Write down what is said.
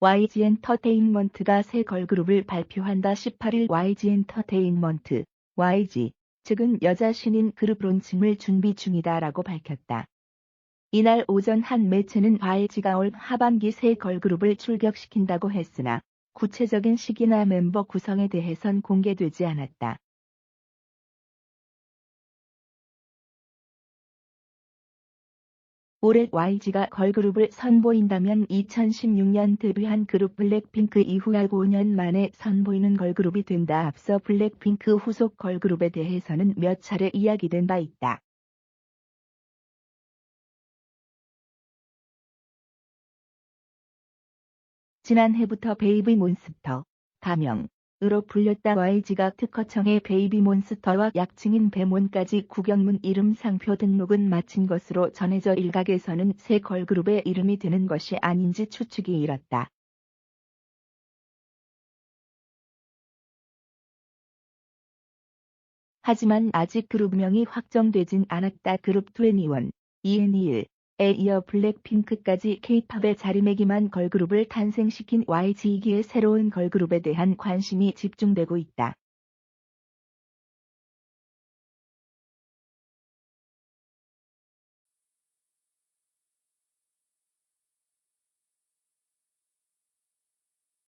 YG 엔터테인먼트가 새 걸그룹을 발표한다 18일 YG 엔터테인먼트, YG, 측은 여자 신인 그룹 론칭을 준비 중이다 라고 밝혔다. 이날 오전 한 매체는 YG가 올 하반기 새 걸그룹을 출격시킨다고 했으나 구체적인 시기나 멤버 구성에 대해선 공개되지 않았다. 올해 YG가 걸그룹을 선보인다면 2016년 데뷔한 그룹 블랙핑크 이후 약 5년 만에 선보이는 걸그룹이 된다. 앞서 블랙핑크 후속 걸그룹에 대해서는 몇 차례 이야기된 바 있다. 지난해부터 베이비 몬스터, 가명, 으로 불렸다 YG가 특허청에 베이비 몬스터와 약칭인 배몬까지 국영문 이름 상표 등록은 마친 것으로 전해져 일각에서는 새 걸그룹의 이름이 되는 것이 아닌지 추측이 일었다. 하지만 아직 그룹명이 확정되진 않았다. 그룹 21, ENE1, 에 이어 블랙핑크까지 케이팝의 자리매김한 걸그룹을 탄생시킨 YG이기에 새로운 걸그룹에 대한 관심이 집중되고 있다.